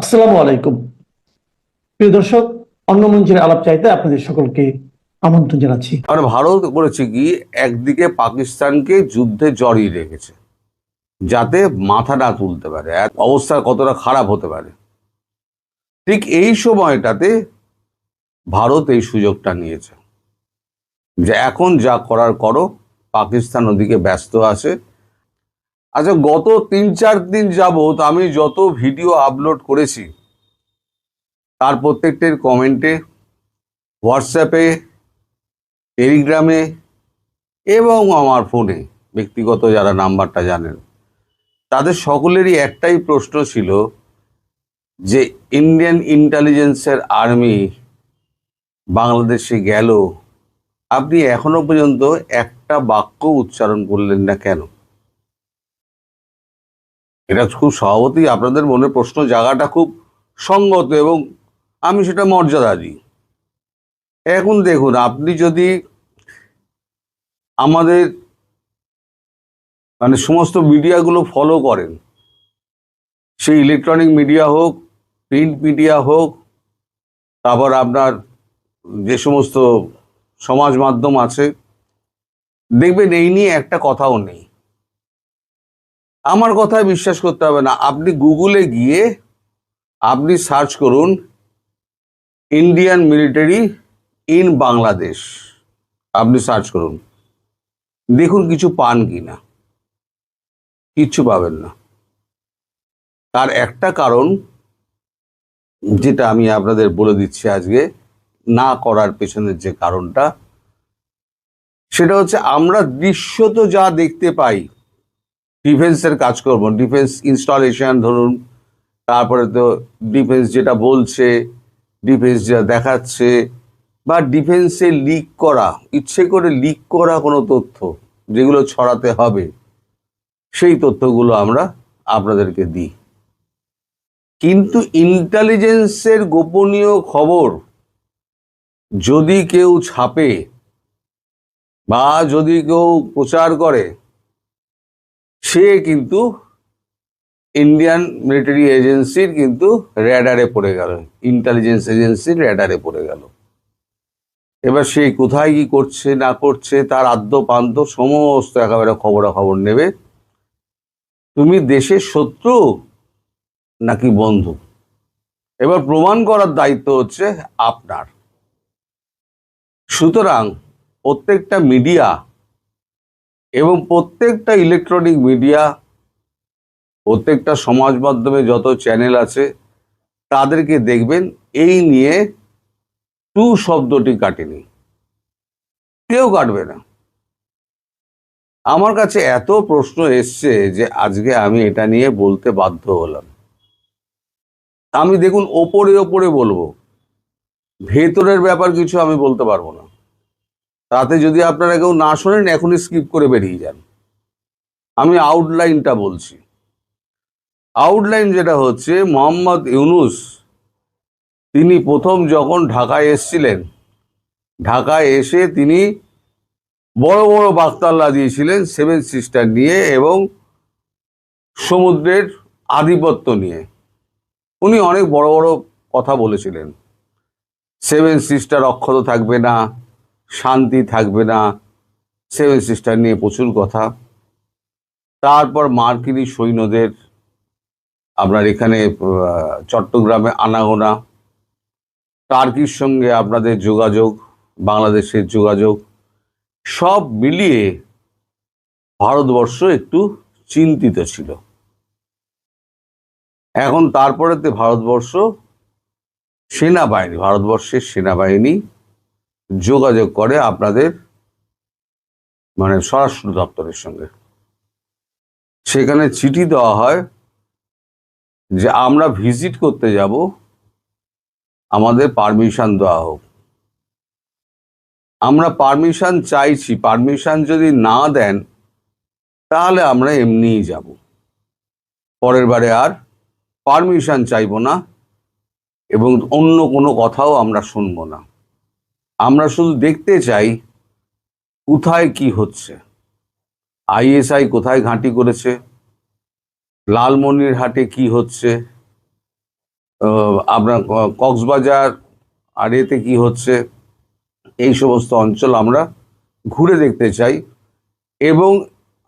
আসসালামু আলাইকুম। প্রিয় দর্শক, অন্য মঞ্চের আলাপ চাইতে আপনাদের সকলকে আমন্ত্রণ জানাচ্ছি। আর ভারত করেছে কি, একদিকে পাকিস্তানকে যুদ্ধে জড়িয়ে রেখেছে, যাতে মাথা না তুলতে পারে অবস্থা কতটা খারাপ হতে পারে। ঠিক এই সময়টাতে ভারত এই সুযোগটা নিয়েছে যে এখন যা করার করো, পাকিস্তান ওদিকে ব্যস্ত আছে আচ্ছা গত তিন চার দিন যাবত আমি যত ভিডিও আপলোড করেছি, তার প্রত্যেকটির কমেন্টে, হোয়াটসঅ্যাপে, টেলিগ্রামে এবং আমার ফোনে, ব্যক্তিগত যারা নাম্বারটা জানেন, তাদের সকলেরই একটাই প্রশ্ন ছিল যে ইন্ডিয়ান ইন্টেলিজেন্সের আর্মি বাংলাদেশে গেল, আপনি এখনও পর্যন্ত একটা বাক্য উচ্চারণ করলেন না কেন? এটা খুব স্বভাবতই আপনাদের মনে প্রশ্ন জায়গাটা খুব সঙ্গত এবং আমি সেটা মর্যাদা দিই এখন দেখুন, আপনি যদি আমাদের মানে সমস্ত মিডিয়াগুলো ফলো করেন, সেই ইলেকট্রনিক মিডিয়া হোক প্রিন্ট মিডিয়া হোক, তারপর আপনার যে সমস্ত সমাজ মাধ্যম আছে, দেখবেন এই নিয়ে একটা কথাও নেই। আমার কথায় বিশ্বাস করতে হবে না। আপনি গুগলে গিয়ে আপনি সার্চ করুন ইন্ডিয়ান মিলিটারি ইন বাংলাদেশ। আপনি সার্চ করুন। দেখুন কিছু পান কি না কিচ্ছু পাবেন না। তার একটা কারণ যেটা আমি আপনাদের বলে দিচ্ছি আজকে, না করার পেছনের যে কারণটা, সেটা হচ্ছে আমরা দৃশ্যত যা দেখতে পাই ডিফেন্সের কাজকর্ম ডিফেন্স ইনস্টলেশন ধরুন, তারপরে তো ডিফেন্স যেটা বলছে, ডিফেন্স যেটা দেখাচ্ছে, বা ডিফেন্সে লিক করা, ইচ্ছে করে লিক করা কোনো তথ্য যেগুলো ছড়াতে হবে, সেই তথ্যগুলো আমরা আপনাদেরকে দিই। কিন্তু ইন্টেলিজেন্সের গোপনীয় খবর যদি কেউ ছাপে, বা যদি কেউ প্রচার করে সে কিন্তু ইন্ডিয়ান মিলিটারি এজেন্সির কিন্তু র্যাডারে পড়ে গেল ইন্টেলিজেন্স এজেন্সির র্যাডারে পড়ে গেল। এবার সে কোথায় কি করছে, না করছে, তার আদ্য পান্ত সমস্ত একেবারে খবরাখবর নেবে। তুমি দেশের শত্রু নাকি বন্ধু? এবার প্রমাণ করার দায়িত্ব হচ্ছে আপনার। সুতরাং প্রত্যেকটা মিডিয়া এবং প্রত্যেকটা ইলেকট্রনিক মিডিয়া প্রত্যেকটা সমাজ মাধ্যমে যত চ্যানেল আছে, তাদেরকে দেখবেন, এই নিয়ে টু শব্দটি কাটেনি। কেউ কাটবে না। আমার কাছে এত প্রশ্ন এসছে যে আজকে আমি এটা নিয়ে বলতে বাধ্য হলাম। আমি দেখুন, ওপরে ওপরে বলব। ভেতরের ব্যাপার কিছু আমি বলতে পারব না। তাতে যদি আপনারা কেউ না শোনেন, এখনই স্কিপ করে বেরিয়ে যান। আমি আউটলাইনটা বলছি। আউটলাইন যেটা হচ্ছে, মোহাম্মদ ইউনুস, তিনি প্রথম যখন ঢাকায় এসছিলেন, ঢাকায় এসে তিনি বড় বড় বাক্তাল্লা দিয়েছিলেন সেভেন সিস্টার নিয়ে এবং সমুদ্রের আধিপত্য নিয়ে। উনি অনেক বড় বড় কথা বলেছিলেন। সেভেন সিস্টার অক্ষত থাকবে না। শান্তি থাকবে না। সেভেন সিস্টার নিয়ে প্রচুর কথা। তারপর মার্কিনী সৈন্যদের, আপনার এখানে চট্টগ্রামে আনাগোনা। টার্কির সঙ্গে আপনাদের যোগাযোগ, বাংলাদেশের যোগাযোগ, সব মিলিয়ে ভারতবর্ষ একটু চিন্তিত ছিল। এখন তারপরেতে ভারতবর্ষ সেনাবাহিনী, ভারতবর্ষের সেনাবাহিনী যোগাযোগ করে আপনাদের মানে স্বরাষ্ট্র দপ্তরের সঙ্গে। সেখানে চিঠি দেওয়া হয় যে আমরা ভিজিট করতে যাব, আমাদের পারমিশন দেওয়া হোক। আমরা পারমিশন চাইছি, পারমিশন যদি না দেন, তাহলে আমরা এমনিই যাব। পরের বারে আর পারমিশন চাইব না এবং অন্য কোনো কথাও আমরা শুনব না। আমরা শুধু দেখতে চাই কোথায় কি হচ্ছে। আইএসআই কোথায় ঘাঁটি করেছে? লালমনিরহাটে কি হচ্ছে? আপনার কক্সবাজার আর এতে কি হচ্ছে? এই সমস্ত অঞ্চল আমরা ঘুরে দেখতে চাই। এবং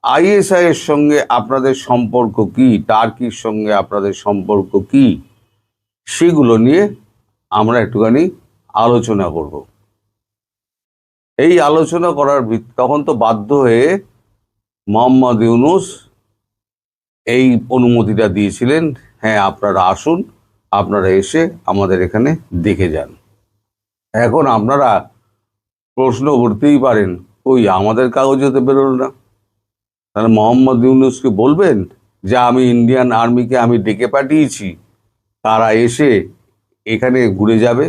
আইএসআই এর সঙ্গে আপনাদের সম্পর্ক কি? টার্কির সঙ্গে আপনাদের সম্পর্ক কি? সেগুলো নিয়ে আমরা একটুখানি আলোচনা করব। এই আলোচনা করার তখন তো বাধ্য হয়ে মোহাম্মদ ইউনুস এই অনুমতিটা দিয়েছিলেন হ্যাঁ আপনারা আসুন, আপনারা এসে আমাদের এখানে দেখে যান। এখন আপনারা প্রশ্ন করতেই পারেন, ওই আমাদের কাগজে তো বেরোল না। তাহলে মোহাম্মদ ইউনুসকে বলবেন যে, আমি ইন্ডিয়ান আর্মিকে আমি ডেকে পাঠিয়েছি, তারা এসে এখানে ঘুরে যাবে?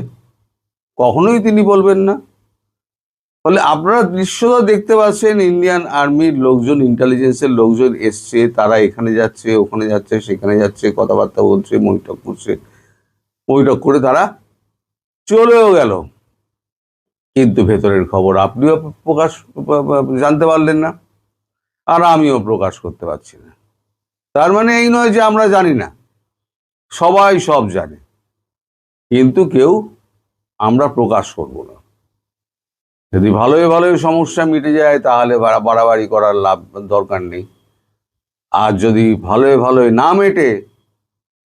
কখনোই তিনি বলবেন না। ফলে আপনারা দৃশ্যটা দেখতে পাচ্ছেন ইন্ডিয়ান আর্মির লোকজন ইন্টেলিজেন্সের লোকজন এসছে, তারা এখানে যাচ্ছে, ওখানে যাচ্ছে, সেখানে যাচ্ছে, কথাবার্তা বলছে, বৈঠক করছে, বৈঠক করে তারা চলেও গেল। কিন্তু ভেতরের খবর আপনিও প্রকাশ, জানতে পারলেন না, আর আমিও প্রকাশ করতে পারছি না। তার মানে এই নয় যে আমরা জানি না, সবাই সব জানে, কিন্তু কেউ আমরা প্রকাশ করব না। যদি ভালোই ভালোই সমস্যা মিটে যায়, তাহলে বাড়া- বাড়াবাড়ি করার লাভ দরকার নেই। আর যদি ভালোই ভালোই না মেটে,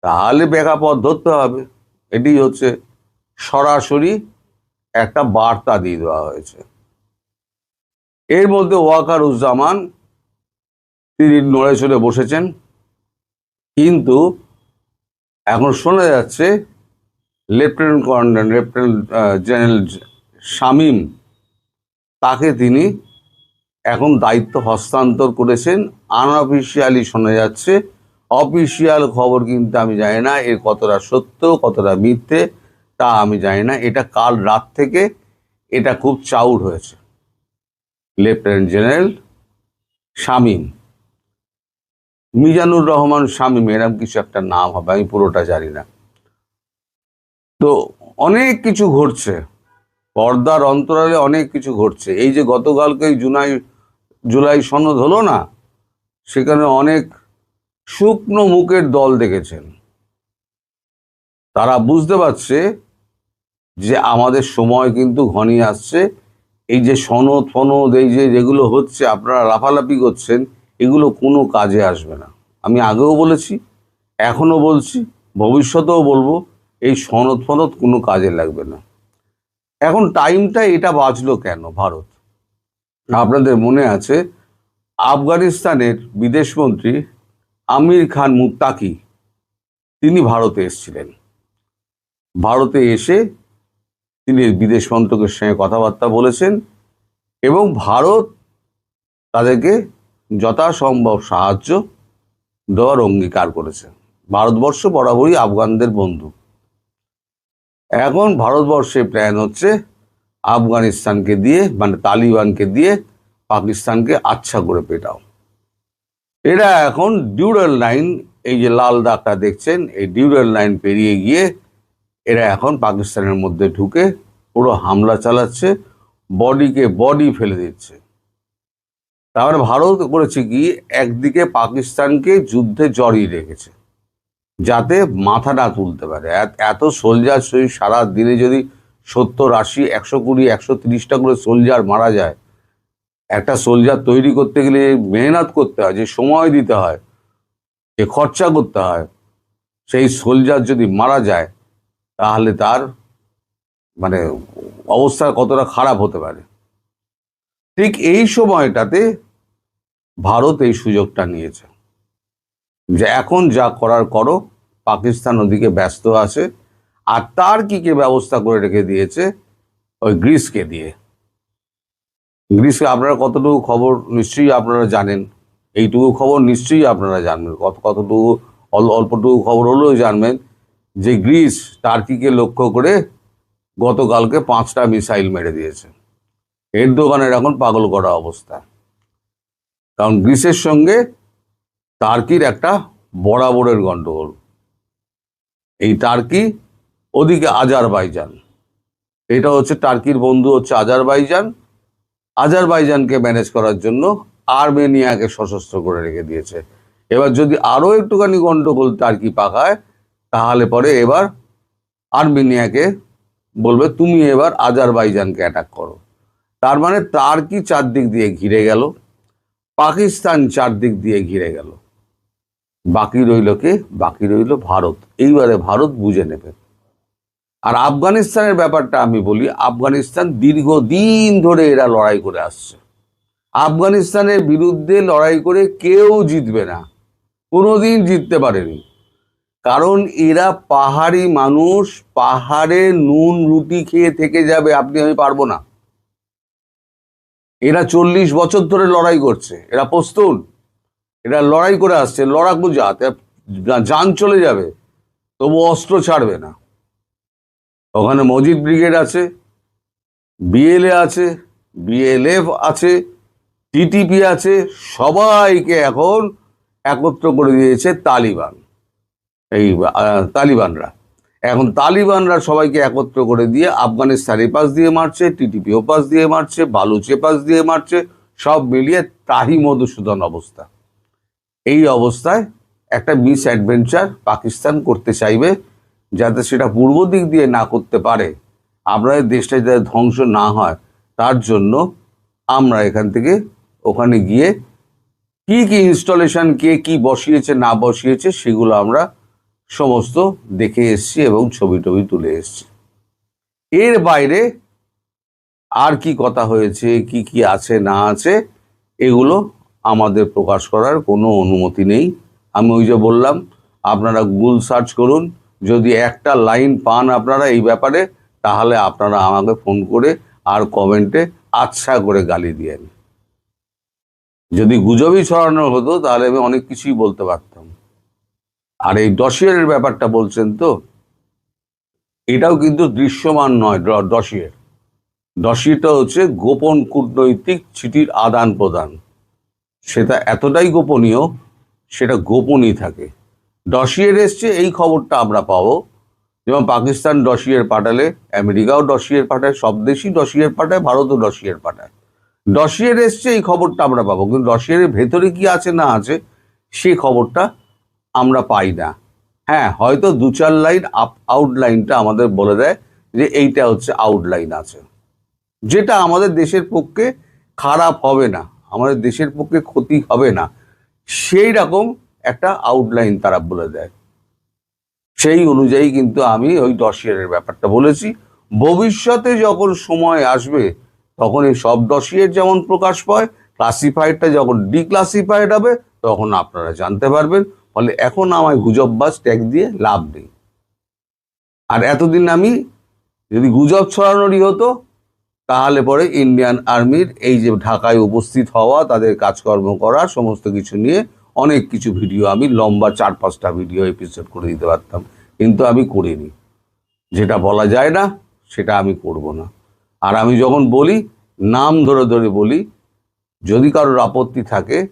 তাহলে বেকাপথ ধরতে হবে। এটি হচ্ছে সরাসরি একটা বার্তা দিয়ে দেওয়া হয়েছে। এর মধ্যে ওয়াকার উজ্জামান তিনি নড়ে চড়ে বসেছেন, কিন্তু এখন শোনা যাচ্ছে lieutenant colonel, lieutenant general Shamim তাকে তিনি এখন দায়িত্ব হস্তান্তর করেছেন। আনঅফিসিয়ালি শোনা যাচ্ছে অফিসিয়াল খবর কিন্তু আমি জানি না এর কতটা সত্য, কতটা মিথ্যে, তা আমি জানি না। এটা কাল রাত থেকে এটা খুব চাউর হয়েছে। লেফটেন্যান্ট জেনারেল শামীম, মিজানুর রহমান শামীম এরকম কিছু একটা নাম হবে, আমি পুরোটা জানি না। তো অনেক কিছু ঘটছে। পর্দার অন্তরালে অনেক কিছু ঘটছে। এই যে গতকালকে জুলাই জুলাই সনদ হলো না, সেখানে অনেক শুকনো মুখের দল দেখেছেন। তারা বুঝতে পারছে যে আমাদের সময় কিন্তু ঘনিয়ে আসছে। এই যে সনদ, ফনদ, এই যে যেগুলো হচ্ছে, আপনারা লাফালাফি করছেন, এগুলো কোনো কাজে আসবে না। আমি আগেও বলেছি, এখনও বলছি, ভবিষ্যতেও বলব, এই সনদ, ফনদ কোনো কাজে লাগবে না। এখন টাইমটা এটা বাঁচলো কেন ভারত? আপনাদের মনে আছে, আফগানিস্তানের বিদেশমন্ত্রী আমির খান মুত্তাকি, তিনি ভারতে এসেছিলেন। ভারতে এসে তিনি বিদেশ মন্ত্রকের সঙ্গে কথাবার্তা বলেছেন এবং ভারত তাদেরকে যথাসম্ভব সাহায্য দেওয়ার অঙ্গীকার করেছে। ভারতবর্ষ বরাবরই আফগানদের বন্ধু। এখন ভারতবর্ষের প্ল্যান হচ্ছে আফগানিস্তানকে দিয়ে মানে তালিবানকে দিয়ে পাকিস্তানকে আচ্ছা করে পেটাও। এরা এখন ডিউরাল লাইন এই যে লাল দাগটা দেখছেন, এই ডিউরাল লাইন পেরিয়ে গিয়ে এরা এখন পাকিস্তানের মধ্যে ঢুকে পুরো হামলা চালাচ্ছে, বডিকে বডি ফেলে দিচ্ছে। তারপরে ভারত করেছে কি? একদিকে পাকিস্তানকে যুদ্ধে জড়িয়ে রেখেছে। যাতে মাথা না তুলতে পারে। এত- সোলজার শরীর সারা দিনে যদি সত্তর, আশি, একশো কুড়ি, একশো তিরিশটা করে সোলজার মারা যায়, একটা সোলজার তৈরি করতে গেলে মেহনত করতে হয়, যে সময় দিতে হয়, যে খরচা করতে হয়, সেই সোলজার যদি মারা যায়, তাহলে তার মানে অবস্থা কতটা খারাপ হতে পারে। ঠিক এই সময়টাতে ভারত এই সুযোগটা নিয়েছে। যে এখন যা করার করো, পাকিস্তান ওদিকে ব্যস্ত আছে। আর তার কি কে ব্যবস্থা করে রেখে দিয়েছে, ওই গ্রিসকে দিয়ে। গ্রিসকে আপনারা কতটুকু খবর নিশ্চয়ই আপনারা জানেন। এইটুকু খবর নিশ্চয়ই আপনারা জানবেন। কত, কতটুকু, অল- অল্পটুকু খবর হলেও জানবেন যে গ্রিস টার্কিকে লক্ষ্য করে গতকালকে পাঁচটা মিসাইল মেরে দিয়েছে। এর দোকানের এখন পাগল করা অবস্থা। কারণ গ্রিসের সঙ্গে টার্কির একটা বরাবরের গন্ডগোল। এই টার্কি ওদিকে আজারবাইজান। এটা হচ্ছে টার্কির বন্ধু হচ্ছে আজারবাইজান। আজারবাইজানকে ম্যানেজ করার জন্য আর্মেনিয়াকে সশস্ত্র করে রেখে দিয়েছে। এবার যদি আরও একটুখানি গন্ডগোল টার্কি পাকায়, তাহলে পরে এবার আর্মেনিয়াকে বলবে, তুমি এবার আজারবাইজানকে অ্যাটাক করো। তার মানে টার্কি চারদিক দিয়ে ঘিরে গেল, পাকিস্তান চারদিক দিয়ে ঘিরে গেল। বাকি রইল কে? বাকি রইল ভারত। এইবারে ভারত বুঝে নেবে। আর আফগানিস্তানের ব্যাপারটা আমি বলি, আফগানিস্তান দীর্ঘদিন ধরে এরা লড়াই করে আসছে। আফগানিস্তানের বিরুদ্ধে লড়াই করে কেউ জিতবে না। কোনোদিন জিততে পারেনি। কারণ এরা পাহাড়ি মানুষ, পাহাড়ে নুন রুটি খেয়ে থেকে যাবে, আপনি, আমি পারব না। এরা চল্লিশ বছর ধরে লড়াই করছে। এরা প্রস্তুত। এরা লড়াই করে আসছে, লড়াকু জাত যান চলে যাবে, তবু অস্ত্র ছাড়বে না। ওখানে মজিদ ব্রিগেড আছে বিএলএ আছে বিএলএফ আছে টিটিপি আছে, সবাইকে এখন একত্র করে দিয়েছে তালিবান। এই তালিবানরা। এখন তালিবানরা সবাইকে একত্র করে দিয়ে আফগানিস্তান এপাশ দিয়ে মারছে টিটিপি ওপাশ দিয়ে মারছে, বালুচ এপাশ দিয়ে মারছে, সব মিলিয়ে তাহি মধুসূদন অবস্থা। এই অবস্থায় একটা মিস অ্যাডভেঞ্চার পাকিস্তান করতে চাইবে, যাতে সেটা পূর্ব দিক দিয়ে না করতে পারে। আপনাদের দেশটা যাতে ধ্বংস না হয়, তার জন্য আমরা এখান থেকে ওখানে গিয়ে কি কি ইনস্টলেশন কে কি বসিয়েছে, না বসিয়েছে, সেগুলো আমরা সমস্ত দেখে এসছি এবং ছবি টবি তুলে এসছি। এর বাইরে আর কি কথা হয়েছে, কি কি আছে, না আছে, এগুলো আমাদের প্রকাশ করার কোনো অনুমতি নেই। আমি ওই যে বললাম, আপনারা গুগল সার্চ করুন, যদি একটা লাইন পান আপনারা এই ব্যাপারে, তাহলে আপনারা আমাকে ফোন করে আর কমেন্টে আচ্ছা করে গালি দিয়েন। যদি গুজবই ছড়ানো হতো, তাহলে আমি অনেক কিছুই বলতে পারতাম। আর এই ডসিয়ারের ব্যাপারটা বলছেন তো, এটাও কিন্তু দৃশ্যমান নয় ডসিয়ার ডসিয়ারটা হচ্ছে গোপন কূটনৈতিক চিঠির আদান প্রদান সেটা এতটাই গোপনীয়, সেটা গোপনই থাকে। ডসিয়ের এসছে, এই খবরটা আমরা পাবো। যেমন পাকিস্তান ডসিয়ার পাঠালে, আমেরিকাও ডসিয়ার পাঠায়, সব দেশই ডসিয়ার পাঠায়, ভারতও ডসিয়ার পাঠায়। ডসিয়ের এসছে, এই খবরটা আমরা পাবো। কিন্তু ডসিয়ের ভেতরে কি আছে, না আছে সেই খবরটা আমরা পাই না। হ্যাঁ হয়তো দু চার লাইন আপ আউটলাইনটা আমাদের বলে দেয় যে এইটা হচ্ছে আউটলাইন আছে। যেটা আমাদের দেশের পক্ষে খারাপ হবে না। আমাদের দেশের পক্ষে ক্ষতি হবে না। সেই রকম একটা আউটলাইন তারা বলে দেয়। সেই অনুযায়ী কিন্তু আমি ওই দশ ডসিয়ারের ব্যাপারটা বলেছি। ভবিষ্যতে যখন সময় আসবে, তখন এই সব ডসিয়ার যেমন প্রকাশ পায় ক্লাসিফাইডটা যখন ডিক্লাসিফাইড হবে, তখন আপনারা জানতে পারবেন। ফলে এখন আমায় গুজববাজ ট্যাগ দিয়ে লাভ নেই। আর এতদিন আমি যদি গুজব ছড়ানোরই হতো তাহলে পরে ইন্ডিয়ান আর্মির এই যে ঢাকায় উপস্থিত হওয়া, তাদের কাজকর্ম করা, সমস্ত কিছু নিয়ে অনেক কিছু ভিডিও আমি লম্বা চার পাঁচটা ভিডিও এপিসোড করে দিতে পারতাম। কিন্তু আমি করিনি। যেটা বলা যায় না, সেটা আমি করব না। আর আমি যখন বলি, নাম ধরে ধরে বলি, যদি কারোর আপত্তি থাকে,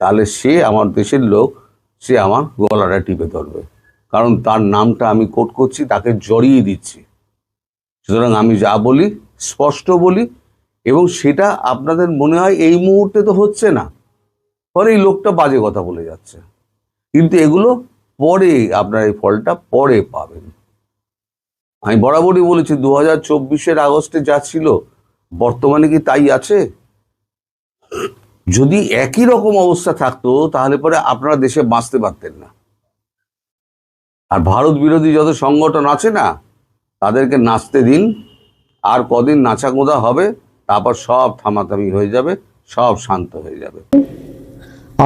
তাহলে সে আমার দেশের লোক, সে আমার গলাটা টিপে ধরবে। কারণ তার নামটা আমি কোট করছি, তাকে জড়িয়ে দিচ্ছি। সুতরাং আমি যা বলি স্পষ্ট বলি, এবং সেটা আপনাদের মনে হয় এই মুহূর্তে তো হচ্ছে না। ফলে এই লোকটা বাজে কথা বলে যাচ্ছে। কিন্তু এগুলো পরে আপনার এই ফলটা পরে পাবেন। আমি বরাবরই বলেছি দু হাজার চব্বিশের আগস্টে যা ছিল, বর্তমানে কি তাই আছে? যদি একই রকম অবস্থা থাকতো, তাহলে পরে আপনারা দেশে বাঁচতে পারতেন না। আর ভারত বিরোধী যত সংগঠন আছে না, তাদেরকে নাচতে দিন আর কদিন নাচা গোদা হবে, তারপর সব থামাথামি হয়ে যাবে, সব শান্ত হয়ে যাবে।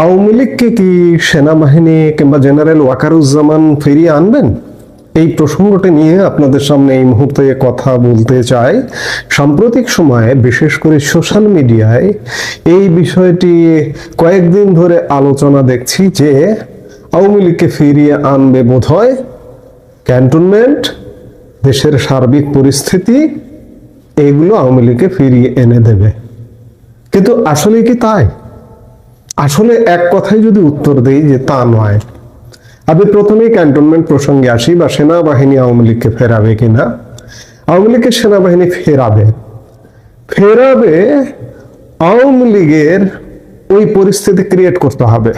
আওয়ামী লীগকে কি সেনাবাহিনী কিংবা জেনারেল ওয়াকারুজ্জামান ফিরিয়ে আনবেন? এই প্রসঙ্গটি নিয়ে আপনাদের সামনে এই মুহূর্তে কথা বলতে চাই। সাম্প্রতিক সময়ে, বিশেষ করে সোশ্যাল মিডিয়ায়, এই বিষয়টি কয়েকদিন ধরে আলোচনা দেখছি যে, আওয়ামী লীগকে ফিরিয়ে আনবে বোধহয় ক্যান্টনমেন্ট, দেশের সার্বিক পরিস্থিতি এগুলো আওয়ামী লীগকে ফিরিয়ে এনে দেবে। কিন্তু আসলে কি তাই? আসলে এক কথায় যদি উত্তর দেই যে তা নয়। আমি প্রথমেই ক্যান্টনমেন্ট প্রসঙ্গে আসি বা সেনাবাহিনী আওয়ামী লীগকে ফেরাবে কিনা আওয়ামী লীগের সেনাবাহিনী ফেরাবে। ফেরাবে আওয়ামী লীগের ওই পরিস্থিতি ক্রিয়েট করতে হবে।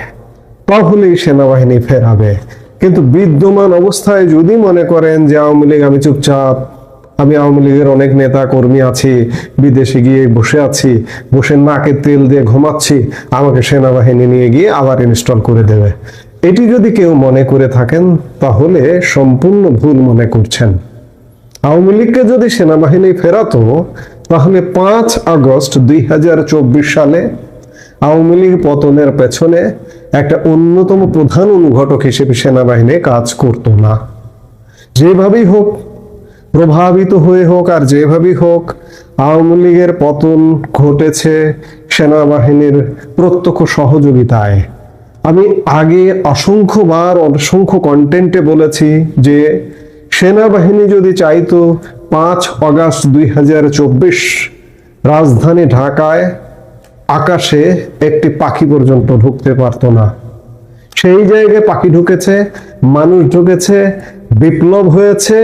তাহলেই সেনাবাহিনী ফেরাবে। কিন্তু বিদ্যমান অবস্থায় যদি মনে করেন যে আওয়ামী লীগ আমি চুপচাপ আমি আওয়ামী লীগের অনেক নেতা কর্মী আছি, বিদেশে গিয়ে বসে আছি, বসে নাকে তেল দিয়ে ঘুমাচ্ছি, আমাকে সেনাবাহিনী নিয়ে গিয়ে আবার ইনস্টল করে দেবে। এটি যদি কেউ মনে করে থাকেন, তাহলে সম্পূর্ণ ভুল মনে করছেন। আওয়ামী লীগকে যদি সেনাবাহিনী ফেরাতো, তাহলে পাঁচ আগস্ট দুই হাজার চব্বিশ সালে আওয়ামী লীগ পতনের পেছনে একটা অন্যতম প্রধান অনুঘটক হিসেবে সেনাবাহিনী কাজ করত না। যেভাবেই হোক প্রভাবিত হয়ে হোক আর যেভাবেই হোক, আওয়ামী লীগের পতন ঘটেছে সেনাবাহিনীর প্রত্যক্ষ সহযোগিতায়। আমি আগে অসংখ্যবার অসংখ্য কন্টেন্টে বলেছি যে সেনাবাহিনী যদি চাইতো পাঁচ অগাস্ট দুই হাজার চব্বিশ রাজধানী ঢাকায় আকাশে একটি পাখি পর্যন্ত ঢুকতে পারতো না। সেই জায়গায় পাখি ঢুকেছে, মানুষ ঢুকেছে, বিপ্লব হয়েছে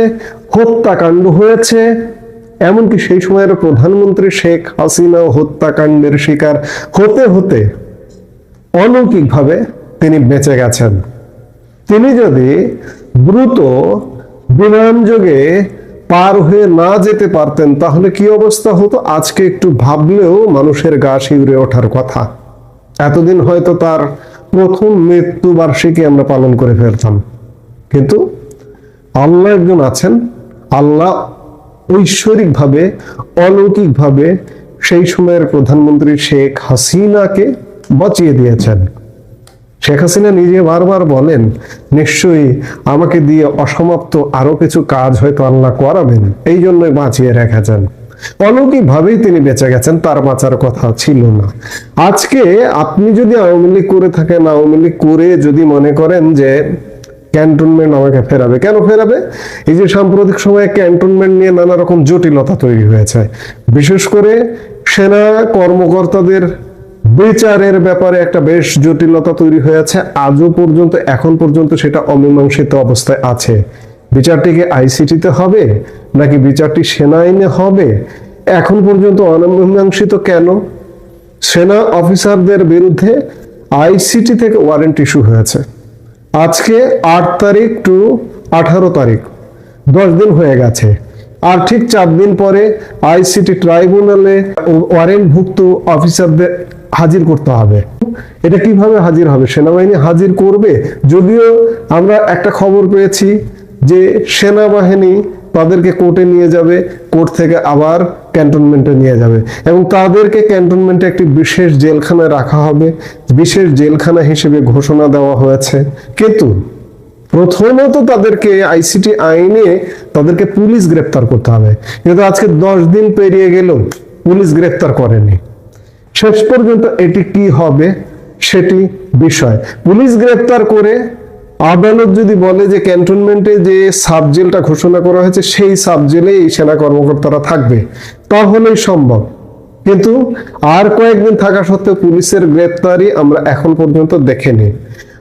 হত্যাকাণ্ড হয়েছে, এমনকি সেই সময়ের প্রধানমন্ত্রী শেখ হাসিনাও হত্যাকাণ্ডের শিকার হতে হতে অলৌকিকভাবে তিনি বেঁচে গেছেন। তিনি যদি দ্রুত বিমান যোগে পার হয়ে না যেতে পারতেন, তাহলে কি অবস্থা হতো? আজকে একটু ভাবলেও মানুষের গা শিউরে ওঠার কথা। এতদিন হয়তো তার প্রথম মৃত্যু বার্ষিকী আমরা পালন করে ফেলতাম। কিন্তু আল্লাহ একজন আছেন আল্লাহ ঐশ্বরিকভাবে, অলৌকিকভাবে সেই সময়ের প্রধানমন্ত্রী শেখ হাসিনাকে বাঁচিয়ে দিয়েছেন। শেখ হাসিনা নিজে বারবার বলেন, নিশ্চয়ই আমাকে দিয়ে অসমাপ্ত আরও কিছু কাজ হয়তো আল্লাহ করাবেন, এই জন্যই বাঁচিয়ে রেখেছেন। অলৌকিকভাবেই তিনি বেঁচে গেছেন, তার বাঁচার কথা ছিল না। আজকে আপনি যদি আওয়ামী লীগ করে থাকেন, আওয়ামী লীগ করে যদি মনে করেন যে ক্যান্টনমেন্ট আমাকে ফেরাবে। কেন ফেরাবে? এই যে সাম্প্রতিক সময়ে ক্যান্টনমেন্ট নিয়ে নানা রকম জটিলতা তৈরি হয়েছে। বিশেষ করে সেনা কর্মকর্তাদের বিচারের ব্যাপারে একটা বেশ জটিলতা তৈরি হয়েছে। আজও পর্যন্ত, এখন পর্যন্ত সেটা অমীমাংসিত অবস্থায় আছে। বিচারটিকে আইসিটিতে হবে? নাকি বিচারটি সেনা আইনে হবে? এখন পর্যন্ত অমীমাংসিত কেন? সেনা অফিসারদের বিরুদ্ধে আইসিটি থেকে ওয়ারেন্ট ইস্যু হয়েছে। আজকে আট তারিখ টু আঠারো তারিখ। দশ দিন হয়ে গেছে। আর ঠিক চার দিন পরে আইসিটি ট্রাইব্যুনালে ওয়ারেন্টভুক্ত অফিসারদের হাজির করতে হবে। এটা কীভাবে হাজির হবে? সেনাবাহিনী হাজির করবে? যদিও আমরা একটা খবর পেয়েছি যে সেনাবাহিনী তাদেরকে কোর্টে নিয়ে যাবে কোর্ট থেকে আবার ক্যান্টনমেন্টে নিয়ে যাবে। এবং তাদেরকে ক্যান্টনমেন্টে একটি বিশেষ জেলখানায় রাখা হবে। বিশেষ জেলখানা হিসেবে ঘোষণা দেওয়া হয়েছে। কিন্তু প্রথমত তাদেরকে আইসিটি আইনে তাদেরকে পুলিশ গ্রেপ্তার করতে হবে। কিন্তু আজকে দশ দিন পেরিয়ে গেল, পুলিশ গ্রেপ্তার করেনি। শেষ পর্যন্ত এটি কি হবে, সেটি বিষয়। পুলিশ গ্রেপ্তার করে আদালত যদি বলে যে ক্যান্টনমেন্টে যে সাবজেলটা ঘোষণা করা হয়েছে, সেই সাবজেলে এই সেনা কর্মকর্তারা থাকবে, তাহলেই সম্ভব। কিন্তু আর কয়েকদিন থাকা সত্ত্বেও পুলিশের গ্রেপ্তারি আমরা এখন পর্যন্ত দেখেনি।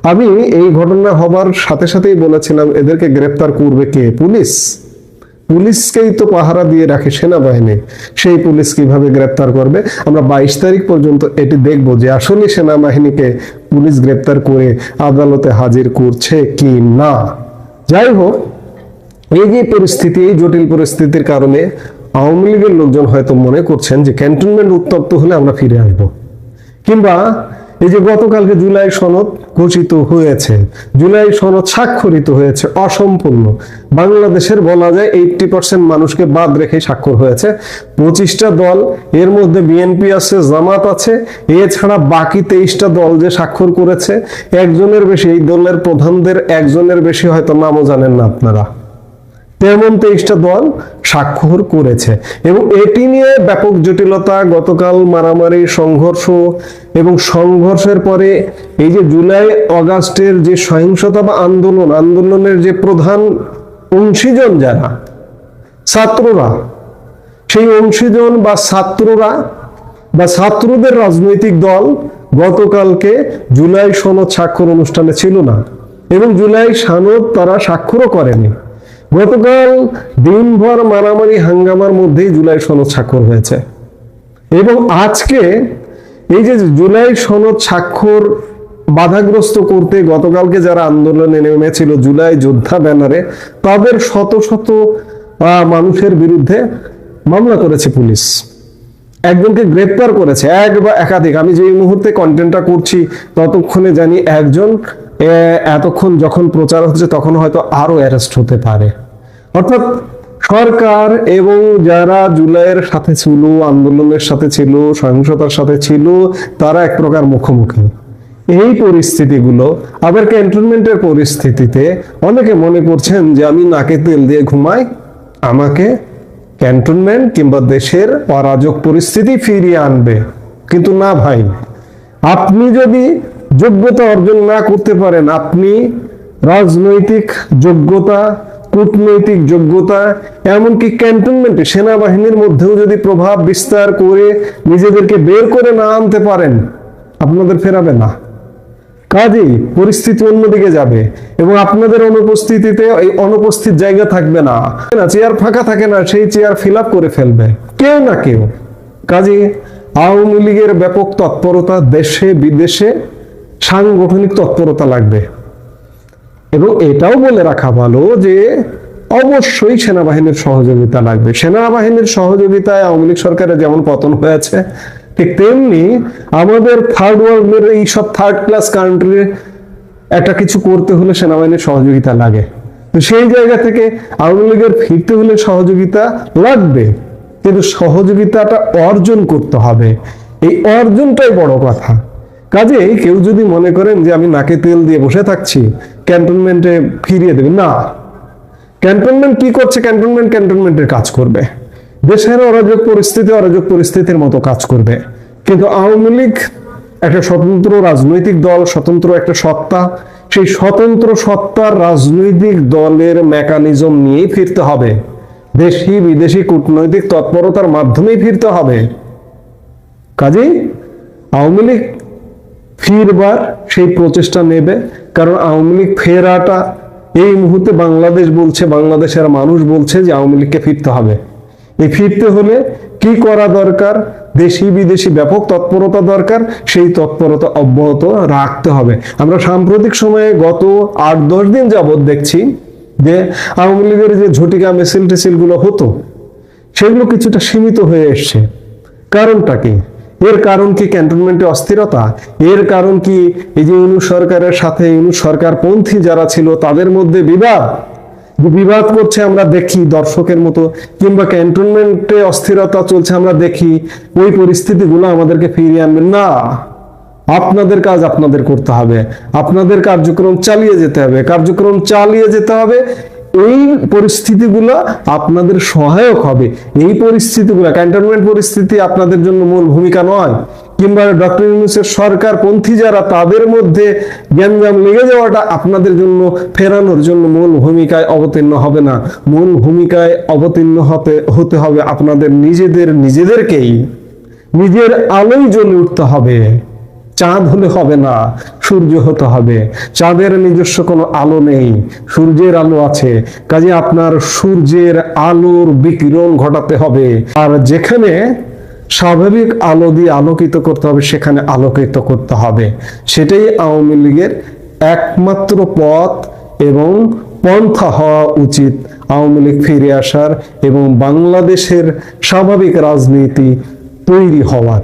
আমি এই ঘটনা হবার সাথে সাথেই বলেছিলাম, এদেরকে গ্রেপ্তার করবে কে? পুলিশ। পুলিশকেই তো পাহারা দিয়ে রাখে সেনাবাহিনী। সেই পুলিশ কীভাবে গ্রেপ্তার করবে? আমরা বাইশ তারিখ পর্যন্ত এটি দেখব যে আসলে সেনাবাহিনীকে পুলিশ গ্রেপ্তার করে আদালতে হাজির করছে কি না। যাই হোক, এই যে পরিস্থিতি, এই জটিল পরিস্থিতির কারণে আওয়ামী লীগের লোকজন হয়তো মনে করছেন যে ক্যান্টনমেন্ট উত্তপ্ত হলে আমরা ফিরে আসব। কিংবা এই যে গতকালকে জুলাই সনদ ঘোষিত হয়েছে, জুলাই সনদ স্বাক্ষরিত হয়েছে, অসম্পূর্ণ। বাংলাদেশের বলা যায় এইটটি পার্সেন্ট মানুষকে বাদ রেখে স্বাক্ষর হয়েছে। পঁচিশটা দল, এর মধ্যে বিএনপি আছে, জামাত আছে, এছাড়া বাকি তেইশটা দল যে স্বাক্ষর করেছে, একজনের বেশি, এই দলের প্রধানদের একজনের বেশি, হয়তো নামও জানেন না আপনারা। তেমন তেইশটা দল স্বাক্ষর করেছে। এবং এটি নিয়ে ব্যাপক জটিলতা, গতকাল মারামারি, সংঘর্ষ এবং সংঘর্ষের পরে এই যে জুলাই অগাস্টের যে সহিংসতা বা আন্দোলন, আন্দোলনের যে প্রধান অংশীজন যারা, ছাত্ররা, সেই অংশীজন বা ছাত্ররা বা ছাত্রদের রাজনৈতিক দল গতকালকে জুলাই সনদ স্বাক্ষর অনুষ্ঠানে ছিল না। এবং জুলাই সনদ তারা স্বাক্ষরও করেনি। গতকাল দিনভর মারামারি হাঙ্গামার মধ্যেই জুলাই সনদ স্বাক্ষর হয়েছে। এবং আজকে এই যে জুলাই সনদ স্বাক্ষর বাধাগ্রস্ত করতে গতকালকে যারা আন্দোলনে নেমেছিল জুলাই যোদ্ধা ব্যানারে, তাদের শত শত মানুষের বিরুদ্ধে মামলা করেছে পুলিশ। একজনকে গ্রেপ্তার করেছে, এক বা একাধিক। আমি যে মুহূর্তে কন্টেন্টটা করছি, ততক্ষণে জানি একজন এতক্ষণ যখন প্রচার হচ্ছে, তখন হয়তো আরও অ্যারেস্ট হতে পারে। অর্থাৎ সরকার এবং যারা জুলাইয়ের সাথে ছিল, আন্দোলনের সাথে ছিল, সহিংসতার সাথে ছিল, তারা এক প্রকার মুখোমুখি। এই পরিস্থিতিগুলো আবার ক্যান্টনমেন্টের পরিস্থিতিতে অনেকে মনে করছেন যে আমি নাকে তেল দিয়ে ঘুমাই, আমাকে ক্যান্টনমেন্ট কিংবা দেশের অরাজক পরিস্থিতি ফিরিয়ে আনবে। কিন্তু না ভাই, আপনি যদি যোগ্যতা অর্জন না করতে পারেন, আপনি রাজনৈতিক যোগ্যতা কূটনৈতিক যোগ্যতা, এমনকি ক্যান্টনমেন্টে সেনাবাহিনীর মধ্যেও যদি প্রভাব বিস্তার করে নিজেদেরকে বের করে না আনতে পারেন, আপনাদের ফেরাবে না। কাজেই পরিস্থিতি অন্যদিকে যাবে এবং আপনাদের অনুপস্থিতিতে এই অনুপস্থিত জায়গা থাকবে না। চেয়ার ফাঁকা থাকে না, সেই চেয়ার ফিল করে ফেলবে। কেউ না কেউ। কাজে আওয়ামী লীগের ব্যাপক তৎপরতা দেশে বিদেশে সাংগঠনিক তৎপরতা লাগবে। এবং এটাও বলে রাখা ভালো যে অবশ্যই সেনাবাহিনীর সহযোগিতা লাগবে। সেনাবাহিনীর সহযোগিতায় আওয়ামী লীগ সরকারের যেমন পতন হয়েছে, ঠিক তেমনি আমাদের থার্ড ওয়ার্ল্ডের এই সব থার্ড ক্লাস কান্ট্রি একটা কিছু করতে হলে সেনাবাহিনীর সহযোগিতা লাগে। তো সেই জায়গা থেকে আওয়ামী লীগের ফিরতে হলে সহযোগিতা লাগবে, কিন্তু সহযোগিতাটা অর্জন করতে হবে। এই অর্জনটাই বড় কথা। কাজেই কেউ যদি মনে করেন যে আমি নাকে তেল দিয়ে বসে থাকছি ক্যান্টনমেন্টে ফিরিয়ে দেবে। না। ক্যান্টনমেন্ট কি করছে? ক্যান্টনমেন্ট ক্যান্টনমেন্টের কাজ করবে। দেশের অরাজক পরিস্থিতি অরাজক পরিস্থিতির মতো কাজ করবে। কিন্তু আওয়ামী লীগ একটা স্বতন্ত্র রাজনৈতিক দল, স্বতন্ত্র একটা সত্তা। সেই স্বতন্ত্র সত্তার রাজনৈতিক দলের মেকানিজম নিয়েই ফিরতে হবে। দেশি, বিদেশি কূটনৈতিক তৎপরতার মাধ্যমেই ফিরতে হবে। কাজেই আওয়ামী লীগ ফিরবার সেই প্রচেষ্টা নেবে। কারণ আওয়ামী লীগ ফেরাটা এই মুহূর্তে বাংলাদেশ বলছে, বাংলাদেশের মানুষ বলছে যে আওয়ামী লীগকে ফিরতে হবে। এই ফিরতে হলে কি করা দরকার? দেশি বিদেশি ব্যাপক তৎপরতা দরকার, সেই তৎপরতা অব্যাহত রাখতে হবে। আমরা সাম্প্রতিক সময়ে গত আট, দশ দিন যাবৎ দেখছি যে আওয়ামী লীগের যে ঝটিকা মিছিল টিছিলগুলো হতো, সেগুলো কিছুটা সীমিত হয়ে এসছে। কারণটা কি? এর কারণ কি ক্যান্টনমেন্টে অস্থিরতা? এর কারণ কি এই যে ইউনু সরকারের সাথে ইউনু সরকার পন্থী যারা ছিল, তাদের মধ্যে বিবাদ? বিবাদ করছে আমরা দেখি দর্শকের মতো, কিংবা ক্যান্টনমেন্টে অস্থিরতা চলছে আমরা দেখি, ওই পরিস্থিতিগুলো আমাদেরকে ফিরিয়ে আনবে না, আপনাদের কাজ আপনাদের করতে হবে। আপনাদের কার্যক্রম চালিয়ে যেতে হবে। কার্যক্রম চালিয়ে যেতে হবে এই পরিস্থিতিগুলো আপনাদের সহায়ক হবে। এই পরিস্থিতিগুলো ক্যান্টনমেন্ট পরিস্থিতি আপনাদের জন্য মূল ভূমিকা নয়। কিংবা ডক্টর ইউনুসের সরকার পন্থী যারা, তাদের মধ্যে গ্যাঞ্জাম লেগে যাওয়াটা আপনাদের জন্য, ফেরানোর জন্য মূল ভূমিকায় অবতীর্ণ হবে না। মূল ভূমিকায় অবতীর্ণ হতে হতে হবে আপনাদের নিজেদের নিজেদেরকেই। নিজের আলোয় জ্বলে উঠতে হবে। চাঁদ হলে হবে না, সূর্য হতে হবে। চাঁদের নিজস্ব কোনো আলো নেই, সূর্যের আলো আছে। কাজে আপনার সূর্যের আলোর বিকিরণ ঘটাতে হবে। আর যেখানে স্বাভাবিক আলো দিয়ে আলোকিত করতে হবে, সেখানে আলোকিত করতে হবে। সেটাই আওয়ামী লীগের একমাত্র পথ এবং পন্থা হওয়া উচিত আওয়ামী লীগ ফিরে আসার এবং বাংলাদেশের স্বাভাবিক রাজনীতি তৈরি হওয়ার।